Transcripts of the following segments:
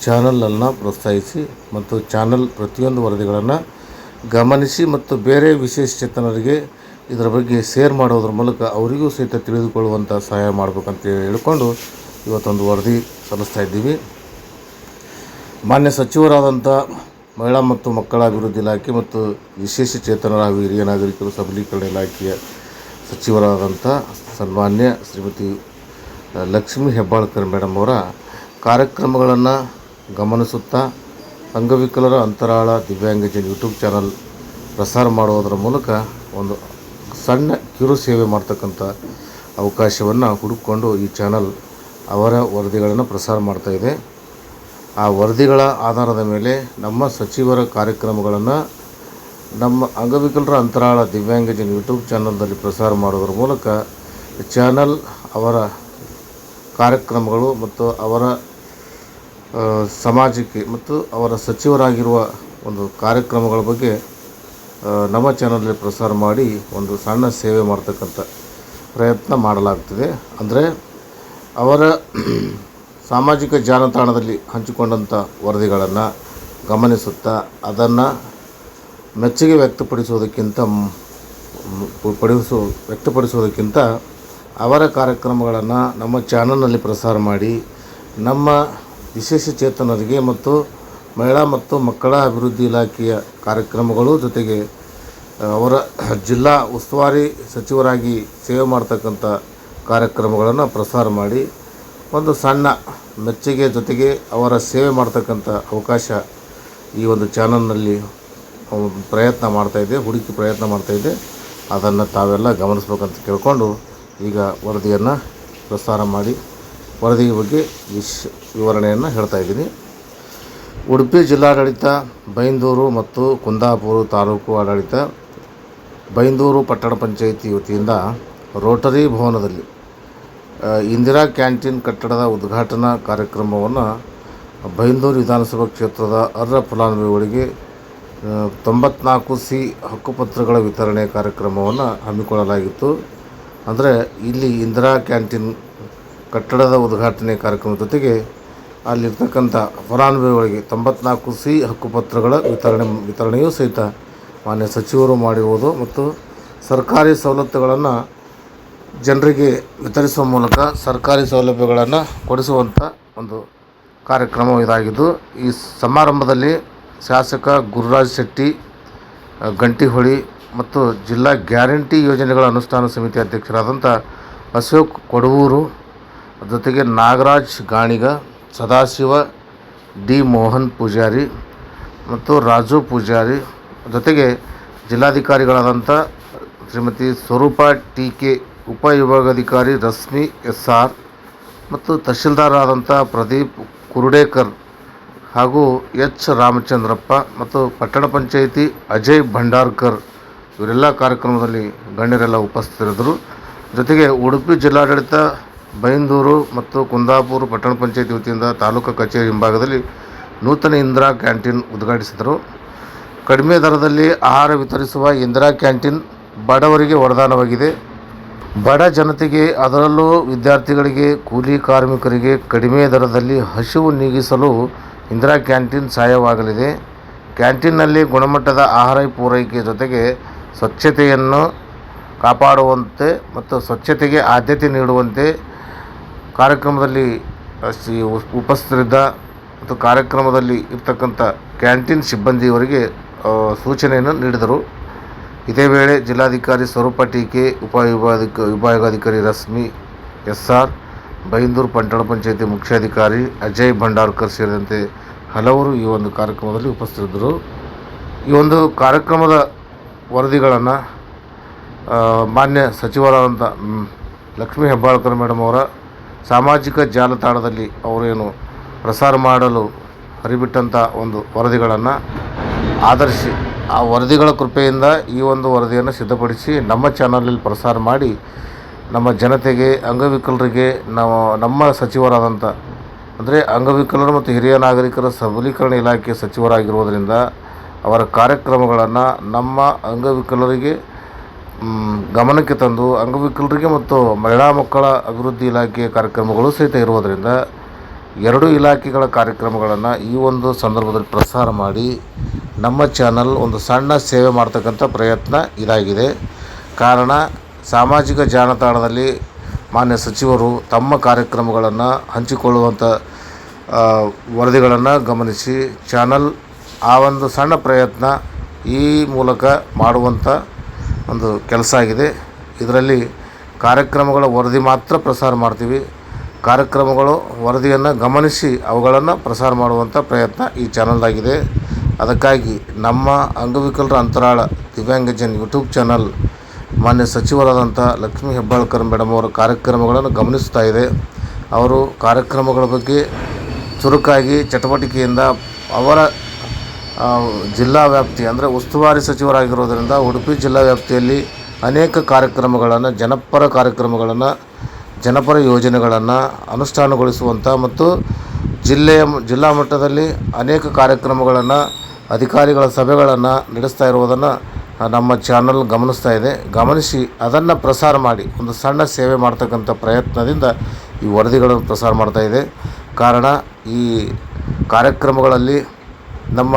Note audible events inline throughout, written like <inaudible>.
ಚಾನಲನ್ನು ಪ್ರೋತ್ಸಾಹಿಸಿ ಮತ್ತು ಚಾನಲ್ ಪ್ರತಿಯೊಂದು ವರದಿಗಳನ್ನು ಗಮನಿಸಿ ಮತ್ತು ಬೇರೆ ವಿಶೇಷ ಚೇತನರಿಗೆ ಇದರ ಬಗ್ಗೆ ಶೇರ್ ಮಾಡೋದ್ರ ಮೂಲಕ ಅವರಿಗೂ ಸಹಿತ ತಿಳಿದುಕೊಳ್ಳುವಂಥ ಸಹಾಯ ಮಾಡಬೇಕಂತ ಹೇಳಿಕೊಂಡು ಇವತ್ತೊಂದು ವರದಿ ಸಲ್ಲಿಸ್ತಾ ಇದ್ದೀವಿ. ಮಾನ್ಯ ಸಚಿವರಾದಂಥ ಮಹಿಳಾ ಮತ್ತು ಮಕ್ಕಳ ಅಭಿವೃದ್ಧಿ ಇಲಾಖೆ ಮತ್ತು ವಿಶೇಷ ಚೇತನರ ಹಾಗೂ ಹಿರಿಯ ನಾಗರಿಕರು ಸಬಲೀಕರಣ ಇಲಾಖೆಯ ಸಚಿವರಾದಂಥ ಸನ್ಮಾನ್ಯ ಶ್ರೀಮತಿ ಲಕ್ಷ್ಮೀ ಹೆಬ್ಬಾಳ್ಕರ್ ಮೇಡಮ್ ಅವರ ಕಾರ್ಯಕ್ರಮಗಳನ್ನು ಗಮನಿಸುತ್ತಾ ಅಂಗವಿಕಲರ ಅಂತರಾಳ ದಿವ್ಯಾಂಗಜನ್ ಯೂಟ್ಯೂಬ್ ಚಾನಲ್ ಪ್ರಸಾರ ಮಾಡುವುದರ ಮೂಲಕ ಒಂದು ಸಣ್ಣ ಕಿರು ಸೇವೆ ಮಾಡ್ತಕ್ಕಂಥ ಅವಕಾಶವನ್ನು ಹುಡುಕಿಕೊಂಡು ಈ ಚಾನಲ್ ಅವರ ವರದಿಗಳನ್ನು ಪ್ರಸಾರ ಮಾಡ್ತಾ ಇದೆ. ಆ ವರದಿಗಳ ಆಧಾರದ ಮೇಲೆ ನಮ್ಮ ಸಚಿವರ ಕಾರ್ಯಕ್ರಮಗಳನ್ನು ನಮ್ಮ ಅಂಗವಿಕಲರ ಅಂತರಾಳ ದಿವ್ಯಾಂಗಜನ್ ಯೂಟ್ಯೂಬ್ ಚಾನಲ್ನಲ್ಲಿ ಪ್ರಸಾರ ಮಾಡೋದ್ರ ಮೂಲಕ ಚಾನಲ್ ಅವರ ಕಾರ್ಯಕ್ರಮಗಳು ಮತ್ತು ಅವರ ಸಮಾಜಕ್ಕೆ ಮತ್ತು ಅವರ ಸಚಿವರಾಗಿರುವ ಒಂದು ಕಾರ್ಯಕ್ರಮಗಳ ಬಗ್ಗೆ ನಮ್ಮ ಚಾನಲಲ್ಲಿ ಪ್ರಸಾರ ಮಾಡಿ ಒಂದು ಸಣ್ಣ ಸೇವೆ ಮಾಡ್ತಕ್ಕಂಥ ಪ್ರಯತ್ನ ಮಾಡಲಾಗ್ತದೆ. ಅಂದರೆ ಅವರ <clears throat> ಸಾಮಾಜಿಕ ಜಾಲತಾಣದಲ್ಲಿ ಹಂಚಿಕೊಂಡಂಥ ವರದಿಗಳನ್ನು ಗಮನಿಸುತ್ತಾ ಅದನ್ನು ಮೆಚ್ಚುಗೆ ಮ್- ಪಡಿಸೋ, ವ್ಯಕ್ತಪಡಿಸುವುದಕ್ಕಿಂತ ಅವರ ಕಾರ್ಯಕ್ರಮಗಳನ್ನು ನಮ್ಮ ಚಾನಲ್ನಲ್ಲಿ ಪ್ರಸಾರ ಮಾಡಿ ನಮ್ಮ ವಿಶೇಷ ಚೇತನರಿಗೆ ಮತ್ತು ಮಹಿಳಾ ಮತ್ತು ಮಕ್ಕಳ ಅಭಿವೃದ್ಧಿ ಇಲಾಖೆಯ ಕಾರ್ಯಕ್ರಮಗಳು ಜೊತೆಗೆ ಅವರ ಜಿಲ್ಲಾ ಉಸ್ತುವಾರಿ ಸಚಿವರಾಗಿ ಸೇವೆ ಮಾಡ್ತಕ್ಕಂಥ ಕಾರ್ಯಕ್ರಮಗಳನ್ನು ಪ್ರಸಾರ ಮಾಡಿ, ಒಂದು ಸಣ್ಣ ಮೆಚ್ಚುಗೆ ಜೊತೆಗೆ ಅವರ ಸೇವೆ ಮಾಡ್ತಕ್ಕಂಥ ಅವಕಾಶ ಈ ಒಂದು ಚಾನಲ್ನಲ್ಲಿ ಪ್ರಯತ್ನ ಮಾಡ್ತಾಯಿದ್ದೆ ಹುಡುಕಿ ಪ್ರಯತ್ನ ಮಾಡ್ತಾಯಿದ್ದೆ ಅದನ್ನು ತಾವೆಲ್ಲ ಗಮನಿಸ್ಬೇಕಂತ ಕೇಳಿಕೊಂಡು ಈಗ ವರದಿಯನ್ನು ಪ್ರಸಾರ ಮಾಡಿ ವರದಿ ಬಗ್ಗೆ ವಿಶ್ ವಿವರಣೆಯನ್ನು ಹೇಳ್ತಾ ಇದ್ದೀನಿ. ಉಡುಪಿ ಜಿಲ್ಲಾಡಳಿತ, ಬೈಂದೂರು ಮತ್ತು ಕುಂದಾಪುರ ತಾಲೂಕು ಆಡಳಿತ, ಬೈಂದೂರು ಪಟ್ಟಣ ಪಂಚಾಯಿತಿ ವತಿಯಿಂದ ರೋಟರಿ ಭವನದಲ್ಲಿ ಇಂದಿರಾ ಕ್ಯಾಂಟೀನ್ ಕಟ್ಟಡದ ಉದ್ಘಾಟನಾ ಕಾರ್ಯಕ್ರಮವನ್ನು ಬೈಂದೂರು ವಿಧಾನಸಭಾ ಕ್ಷೇತ್ರದ ಅರ್ಹ ಫಲಾನುಭವಿಗಳಿಗೆ ತೊಂಬತ್ನಾಲ್ಕು ಸಿ ಹಕ್ಕುಪತ್ರಗಳ ವಿತರಣೆ ಕಾರ್ಯಕ್ರಮವನ್ನು ಹಮ್ಮಿಕೊಳ್ಳಲಾಗಿತ್ತು. ಅಂದರೆ ಇಲ್ಲಿ ಇಂದಿರಾ ಕ್ಯಾಂಟೀನ್ ಕಟ್ಟಡದ ಉದ್ಘಾಟನೆ ಕಾರ್ಯಕ್ರಮದ ಜೊತೆಗೆ ಅಲ್ಲಿರ್ತಕ್ಕಂಥ ಫಲಾನುಭವಿಗಳಿಗೆ ತೊಂಬತ್ನಾಲ್ಕು ಸಿ ಹಕ್ಕುಪತ್ರಗಳ ವಿತರಣೆ, ವಿತರಣೆಯೂ ಸಹಿತ ಮಾನ್ಯ ಸಚಿವರು ಮಾಡಿರುವುದು ಮತ್ತು ಸರ್ಕಾರಿ ಸವಲತ್ತುಗಳನ್ನು ಜನರಿಗೆ ವಿತರಿಸುವ ಮೂಲಕ ಸರ್ಕಾರಿ ಸೌಲಭ್ಯಗಳನ್ನು ಕೊಡಿಸುವಂಥ ಒಂದು ಕಾರ್ಯಕ್ರಮ ಇದಾಗಿದ್ದು, ಈ ಸಮಾರಂಭದಲ್ಲಿ ಶಾಸಕ ಗುರುರಾಜ್ ಶೆಟ್ಟಿ, ಗಂಟಿಹೊಳಿ ಮತ್ತು ಜಿಲ್ಲಾ ಗ್ಯಾರಂಟಿ ಯೋಜನೆಗಳ ಅನುಷ್ಠಾನ ಸಮಿತಿ ಅಧ್ಯಕ್ಷರಾದಂಥ ಅಶೋಕ್ ಕೊಡವೂರು ಜೊತೆಗೆ ನಾಗರಾಜ್ ಗಾಣಿಗ, ಸದಾಶಿವ, ಡಿ ಮೋಹನ್ ಪೂಜಾರಿ ಮತ್ತು ರಾಜು ಪೂಜಾರಿ ಜೊತೆಗೆ ಜಿಲ್ಲಾಧಿಕಾರಿಗಳಾದಂಥ ಶ್ರೀಮತಿ ಸ್ವರೂಪ ಟಿ ಕೆ ಉಪವಿಭಾಗಾಧಿಕಾರಿ ರಶ್ಮಿ ಎಸ್ ಆರ್ ಮತ್ತು ತಹಶೀಲ್ದಾರ್ ಪ್ರದೀಪ್ ಕುರುಡೇಕರ್ ಹಾಗೂ ಎಚ್. ರಾಮಚಂದ್ರಪ್ಪ ಮತ್ತು ಪಟ್ಟಣ ಪಂಚಾಯಿತಿ ಅಜಯ್ ಭಂಡಾರ್ಕರ್ ಇವರೆಲ್ಲ ಕಾರ್ಯಕ್ರಮದಲ್ಲಿ ಗಣ್ಯರೆಲ್ಲ ಉಪಸ್ಥಿತರಿದ್ದರು. ಜೊತೆಗೆ ಉಡುಪಿ ಜಿಲ್ಲಾಡಳಿತ ಬೈಂದೂರು ಮತ್ತು ಕುಂದಾಪುರ ಪಟ್ಟಣ ಪಂಚಾಯಿತಿ ವತಿಯಿಂದ ತಾಲೂಕು ಕಚೇರಿ ಹಿಂಭಾಗದಲ್ಲಿ ನೂತನ ಇಂದಿರಾ ಕ್ಯಾಂಟೀನ್ ಉದ್ಘಾಟಿಸಿದರು. ಕಡಿಮೆ ದರದಲ್ಲಿ ಆಹಾರ ವಿತರಿಸುವ ಇಂದಿರಾ ಕ್ಯಾಂಟೀನ್ ಬಡವರಿಗೆ ವರದಾನವಾಗಿದೆ. ಬಡ ಜನತೆಗೆ ಅದರಲ್ಲೂ ವಿದ್ಯಾರ್ಥಿಗಳಿಗೆ, ಕೂಲಿ ಕಾರ್ಮಿಕರಿಗೆ ಕಡಿಮೆ ದರದಲ್ಲಿ ಹಸಿವು ನೀಗಿಸಲು ಇಂದಿರಾ ಕ್ಯಾಂಟೀನ್ ಸಹಾಯವಾಗಲಿದೆ. ಕ್ಯಾಂಟೀನ್ನಲ್ಲಿ ಗುಣಮಟ್ಟದ ಆಹಾರ ಪೂರೈಕೆ ಜೊತೆಗೆ ಸ್ವಚ್ಛತೆಯನ್ನು ಕಾಪಾಡುವಂತೆ ಮತ್ತು ಸ್ವಚ್ಛತೆಗೆ ಆದ್ಯತೆ ನೀಡುವಂತೆ ಕಾರ್ಯಕ್ರಮದಲ್ಲಿ ಉಪಸ್ಥಿತರಿದ್ದ ಮತ್ತು ಕಾರ್ಯಕ್ರಮದಲ್ಲಿ ಇರ್ತಕ್ಕಂಥ ಕ್ಯಾಂಟೀನ್ ಸಿಬ್ಬಂದಿಯವರಿಗೆ ಸೂಚನೆಯನ್ನು ನೀಡಿದರು. ಇದೇ ವೇಳೆ ಜಿಲ್ಲಾಧಿಕಾರಿ ಸ್ವರೂಪ ಟೀಕೆ ಉಪವಿಭಾಗ ವಿಭಾಗಾಧಿಕಾರಿ ರಶ್ಮಿ ಎಸ್ ಆರ್ ಬೈಂದೂರು ಪಟ್ಟಣ ಪಂಚಾಯಿತಿ ಮುಖ್ಯಾಧಿಕಾರಿ ಅಜಯ್ ಭಂಡಾರ್ಕರ್ ಸೇರಿದಂತೆ ಹಲವರು ಈ ಒಂದು ಕಾರ್ಯಕ್ರಮದಲ್ಲಿ ಉಪಸ್ಥಿತರಿದ್ದರು. ಈ ಒಂದು ಕಾರ್ಯಕ್ರಮದ ವರದಿಗಳನ್ನು ಮಾನ್ಯ ಸಚಿವರಾದಂಥ ಲಕ್ಷ್ಮೀ ಹೆಬ್ಬಾಳ್ಕರ್ ಮೇಡಮ್ ಅವರ ಸಾಮಾಜಿಕ ಜಾಲತಾಣದಲ್ಲಿ ಅವರೇನು ಪ್ರಸಾರ ಮಾಡಲು ಹರಿಬಿಟ್ಟಂಥ ಒಂದು ವರದಿಗಳನ್ನು ಆಧರಿಸಿ, ಆ ವರದಿಗಳ ಕೃಪೆಯಿಂದ ಈ ಒಂದು ವರದಿಯನ್ನು ಸಿದ್ಧಪಡಿಸಿ ನಮ್ಮ ಚಾನಲಲ್ಲಿ ಪ್ರಸಾರ ಮಾಡಿ, ನಮ್ಮ ಜನತೆಗೆ, ಅಂಗವಿಕಲರಿಗೆ ನಾವು ನಮ್ಮ ಸಚಿವರಾದಂಥ ಅಂದರೆ ಅಂಗವಿಕಲರು ಮತ್ತು ಹಿರಿಯ ನಾಗರಿಕರ ಸಬಲೀಕರಣ ಇಲಾಖೆ ಸಚಿವರಾಗಿರುವುದರಿಂದ ಅವರ ಕಾರ್ಯಕ್ರಮಗಳನ್ನು ನಮ್ಮ ಅಂಗವಿಕಲರಿಗೆ ಗಮನಕ್ಕೆ ತಂದು ಅಂಗವಿಕಲರಿಗೆ ಮತ್ತು ಮಹಿಳಾ ಮಕ್ಕಳ ಅಭಿವೃದ್ಧಿ ಇಲಾಖೆಯ ಕಾರ್ಯಕ್ರಮಗಳು ಸಹಿತ ಇರುವುದರಿಂದ ಎರಡು ಇಲಾಖೆಗಳ ಕಾರ್ಯಕ್ರಮಗಳನ್ನು ಈ ಒಂದು ಸಂದರ್ಭದಲ್ಲಿ ಪ್ರಸಾರ ಮಾಡಿ ನಮ್ಮ ಚಾನಲ್ ಒಂದು ಸಣ್ಣ ಸೇವೆ ಮಾಡ್ತಕ್ಕಂಥ ಪ್ರಯತ್ನ ಇದಾಗಿದೆ. ಕಾರಣ ಸಾಮಾಜಿಕ ಜಾಲತಾಣದಲ್ಲಿ ಮಾನ್ಯ ಸಚಿವರು ತಮ್ಮ ಕಾರ್ಯಕ್ರಮಗಳನ್ನು ಹಂಚಿಕೊಳ್ಳುವಂಥ ವರದಿಗಳನ್ನು ಗಮನಿಸಿ ಚಾನಲ್ ಆ ಒಂದು ಸಣ್ಣ ಪ್ರಯತ್ನ ಈ ಮೂಲಕ ಮಾಡುವಂಥ ಒಂದು ಕೆಲಸ ಆಗಿದೆ. ಇದರಲ್ಲಿ ಕಾರ್ಯಕ್ರಮಗಳ ವರದಿ ಮಾತ್ರ ಪ್ರಸಾರ ಮಾಡ್ತೀವಿ. ಕಾರ್ಯಕ್ರಮಗಳು ವರದಿಯನ್ನು ಗಮನಿಸಿ ಅವುಗಳನ್ನು ಪ್ರಸಾರ ಮಾಡುವಂಥ ಪ್ರಯತ್ನ ಈ ಚಾನಲ್ದಾಗಿದೆ. ಅದಕ್ಕಾಗಿ ನಮ್ಮ ಅಂಗವಿಕಲರ ಅಂತರಾಳ ದಿವ್ಯಾಂಗಜನ್ ಯೂಟ್ಯೂಬ್ ಚಾನಲ್ ಮಾನ್ಯ ಸಚಿವರಾದಂಥ ಲಕ್ಷ್ಮೀ ಹೆಬ್ಬಾಳ್ಕರ್ ಮೇಡಮ್ ಅವರ ಕಾರ್ಯಕ್ರಮಗಳನ್ನು ಗಮನಿಸ್ತಾ ಇದೆ. ಅವರು ಕಾರ್ಯಕ್ರಮಗಳ ಬಗ್ಗೆ ಚುರುಕಾಗಿ ಚಟುವಟಿಕೆಯಿಂದ ಅವರ ಜಿಲ್ಲಾ ವ್ಯಾಪ್ತಿ ಅಂದರೆ ಉಸ್ತುವಾರಿ ಸಚಿವರಾಗಿರೋದರಿಂದ ಉಡುಪಿ ಜಿಲ್ಲಾ ವ್ಯಾಪ್ತಿಯಲ್ಲಿ ಅನೇಕ ಕಾರ್ಯಕ್ರಮಗಳನ್ನು, ಜನಪರ ಕಾರ್ಯಕ್ರಮಗಳನ್ನು, ಜನಪರ ಯೋಜನೆಗಳನ್ನು ಅನುಷ್ಠಾನಗೊಳಿಸುವಂಥ ಮತ್ತು ಜಿಲ್ಲೆಯ ಜಿಲ್ಲಾ ಮಟ್ಟದಲ್ಲಿ ಅನೇಕ ಕಾರ್ಯಕ್ರಮಗಳನ್ನು, ಅಧಿಕಾರಿಗಳ ಸಭೆಗಳನ್ನು ನಡೆಸ್ತಾ ಇರುವುದನ್ನು ನಮ್ಮ ಚಾನಲ್ ಗಮನಿಸ್ತಾ ಇದೆ. ಗಮನಿಸಿ ಅದನ್ನು ಪ್ರಸಾರ ಮಾಡಿ, ಒಂದು ಸಣ್ಣ ಸೇವೆ ಮಾಡ್ತಕ್ಕಂಥ ಪ್ರಯತ್ನದಿಂದ ಈ ವರದಿಗಳನ್ನು ಪ್ರಸಾರ ಮಾಡ್ತಾ ಇದೆ. ಕಾರಣ ಈ ಕಾರ್ಯಕ್ರಮಗಳಲ್ಲಿ ನಮ್ಮ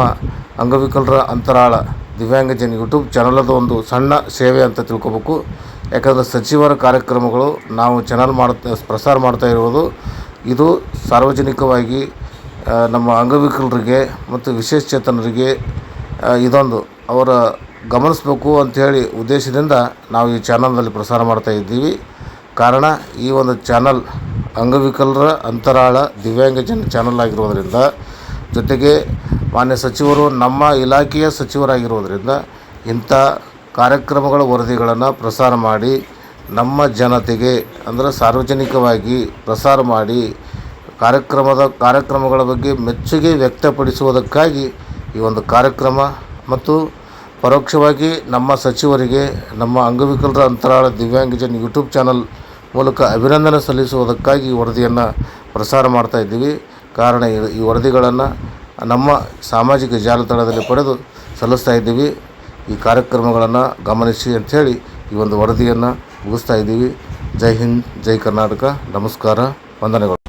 ಅಂಗವಿಕಲರ ಅಂತರಾಳ ದಿವ್ಯಾಂಗಜನ ಯೂಟ್ಯೂಬ್ ಚಾನಲದ ಒಂದು ಸಣ್ಣ ಸೇವೆ ಅಂತ ತಿಳ್ಕೊಬೇಕು. ಯಾಕಂದರೆ ಸಚಿವರ ಕಾರ್ಯಕ್ರಮಗಳು ನಾವು ಚಾನಲ್ ಮಾಡ್ತಾ ಪ್ರಸಾರ ಮಾಡ್ತಾ ಇರುವುದು. ಇದು ಸಾರ್ವಜನಿಕವಾಗಿ ನಮ್ಮ ಅಂಗವಿಕಲರಿಗೆ ಮತ್ತು ವಿಶೇಷಚೇತನರಿಗೆ ಇದೊಂದು. ಅವರ ಗಮನಿಸಬೇಕು ಅಂಥೇಳಿ ಉದ್ದೇಶದಿಂದ ನಾವು ಈ ಚಾನಲ್ನಲ್ಲಿ ಪ್ರಸಾರ ಮಾಡ್ತಾ ಇದ್ದೀವಿ. ಕಾರಣ ಈ ಒಂದು ಚಾನಲ್ ಅಂಗವಿಕಲರ ಅಂತರಾಳ ದಿವ್ಯಾಂಗಜನ ಚಾನಲ್ ಆಗಿರೋದರಿಂದ ಜೊತೆಗೆ ಮಾನ್ಯ ಸಚಿವರು ನಮ್ಮ ಇಲಾಖೆಯ ಸಚಿವರಾಗಿರೋದರಿಂದ ಇಂಥ ಕಾರ್ಯಕ್ರಮಗಳ ವರದಿಗಳನ್ನು ಪ್ರಸಾರ ಮಾಡಿ ನಮ್ಮ ಜನತೆಗೆ ಅಂದರೆ ಸಾರ್ವಜನಿಕವಾಗಿ ಪ್ರಸಾರ ಮಾಡಿ ಕಾರ್ಯಕ್ರಮದ ಕಾರ್ಯಕ್ರಮಗಳ ಬಗ್ಗೆ ಮೆಚ್ಚುಗೆ ವ್ಯಕ್ತಪಡಿಸುವುದಕ್ಕಾಗಿ ಈ ಒಂದು ಕಾರ್ಯಕ್ರಮ ಮತ್ತು ಪರೋಕ್ಷವಾಗಿ ನಮ್ಮ ಸಚಿವರಿಗೆ, ನಮ್ಮ ಅಂಗವಿಕಲರ ಅಂತರಾಳ ದಿವ್ಯಾಂಗಜನ್ ಯೂಟ್ಯೂಬ್ ಚಾನಲ್ ಮೂಲಕ ಅಭಿನಂದನೆ ಸಲ್ಲಿಸುವುದಕ್ಕಾಗಿ ವರದಿಯನ್ನು ಪ್ರಸಾರ ಮಾಡ್ತಾ ಇದ್ದೀವಿ. ಕಾರಣ ಈ- ವರದಿಗಳನ್ನು ನಮ್ಮ ಸಾಮಾಜಿಕ ಜಾಲತಾಣದಲ್ಲಿ ಪಡೆದು ಸಲ್ಲಿಸ್ತಾ ಇದ್ದೀವಿ. ಈ ಕಾರ್ಯಕ್ರಮಗಳನ್ನು ಗಮನಿಸಿ ಅಂಥೇಳಿ ಈ ಒಂದು ವರದಿಯನ್ನು ಮುಗಿಸ್ತಾ ಇದ್ದೀವಿ. ಜೈ ಹಿಂದ್, ಜೈ ಕರ್ನಾಟಕ. ನಮಸ್ಕಾರ. ವಂದನೆಗಳು.